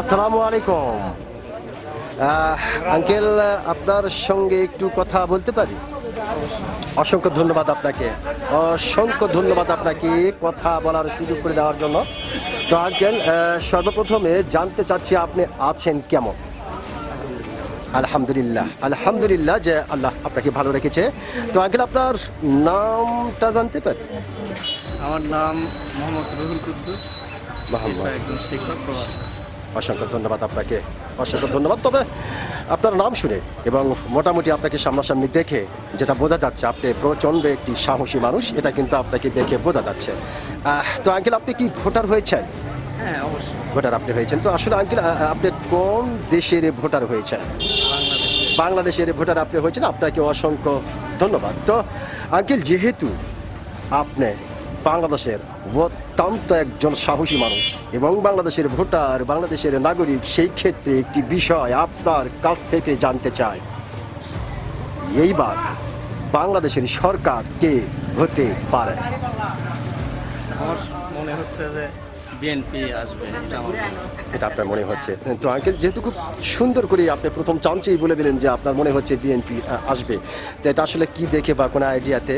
আসসালামু আলাইকুম। আঙ্কেল আপনার সঙ্গে একটু কথা বলতে পারি? অসংখ্য ধন্যবাদ আপনাকে। অসংখ্য ধন্যবাদ আপনাকে কথা বলার সুযোগ করে দেওয়ার জন্য। তো আঙ্কেল সর্বপ্রথমে জানতে চাচ্ছি আপনি আছেন কেমন? আলহামদুলিল্লাহ আলহামদুলিল্লাহ যে আল্লাহ আপনাকে ভালো রেখেছে। তো আঙ্কেল আপনার নামটা জানতে পারি? আমার নাম মোহাম্মদ রুহুল কুদ্দুস। একজন শিক্ষক প্রবাসী অসংখ্য ধন্যবাদ আপনাকে। অসংখ্য ধন্যবাদ। তবে আপনার নাম শুনে এবং মোটামুটি আপনাকে সামনাসামনি দেখে যেটা বোঝা যাচ্ছে আপনি প্রচণ্ড একটি সাহসী মানুষ এটা কিন্তু আপনাকে দেখে বোঝা যাচ্ছে। তো আঙ্কেল আপনি কি ভোটার হয়েছেন? হ্যাঁ অবশ্যই। ভোটার আপনি হয়েছেন। তো আসলে আঙ্কেল আপনি কোন দেশের ভোটার হয়েছেন? বাংলাদেশে বাংলাদেশের ভোটার আপনি হয়েছেন। আপনাকে অসংখ্য ধন্যবাদ। তো আঙ্কেল যেহেতু আপনি বাংলাদেশের অত্যন্ত একজন সাহসী মানুষ এবং বাংলাদেশের ভোটার বাংলাদেশের নাগরিক সেই ক্ষেত্রে একটি বিষয় আপনার কাছ থেকে জানতে চায় এইবার বাংলাদেশের সরকার কে হতে পারে? আমার মনে হচ্ছে যে বিএনপি আসবে। এটা আপনার মনে হচ্ছে। তো আঙ্কেল যেহেতু খুব সুন্দর করে আপনি প্রথম চান্সেই বলে দিলেন যে আপনার মনে হচ্ছে বিএনপি আসবে। তো এটা আসলে কি দেখে বা কোনো আইডিয়াতে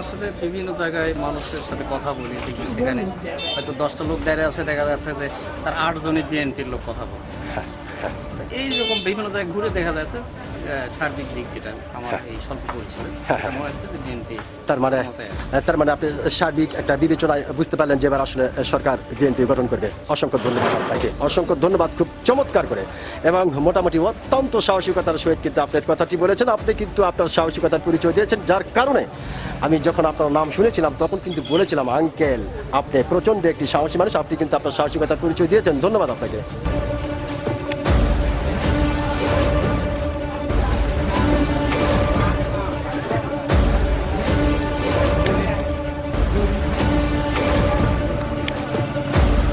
আসলে বিভিন্ন জায়গায় মানুষের সাথে কথা বলি দেখি সেখানে হয়তো দশটা লোক দাঁড়িয়ে আছে দেখা যাচ্ছে যে তার আটজনই বিএনপির লোক কথা বলে। এইরকম এই রকম বিভিন্ন জায়গায় ঘুরে দেখা যাচ্ছে। সার্বিক দিক যেটা আমার হ্যাঁ। এই স্বল্প পরিসরে হ্যাঁ, এটা হচ্ছে যে বিএনপি তার মানে তার মানে আপনি সার্বিক একটা বিবেচনায় বুঝতে পারলেন যে এবার আসলে সরকার বিএনপি গঠন করবে। অসংখ্য ধন্যবাদ আপনাকে। অসংখ্য ধন্যবাদ খুব চমৎকার করে। এবং মোটামুটি অত্যন্ত সাহসিকতার সহিত কিন্তু আপনি কথাটি বলেছেন। আপনি কিন্তু আপনার সাহসিকতার পরিচয় দিয়েছেন যার কারণে আমি যখন আপনার নাম শুনেছিলাম তখন কিন্তু বলেছিলাম আঙ্কেল আপনি প্রচণ্ড একটি সাহসী মানুষ। আপনি কিন্তু আপনার সাহসিকতার পরিচয় দিয়েছেন। ধন্যবাদ আপনাকে।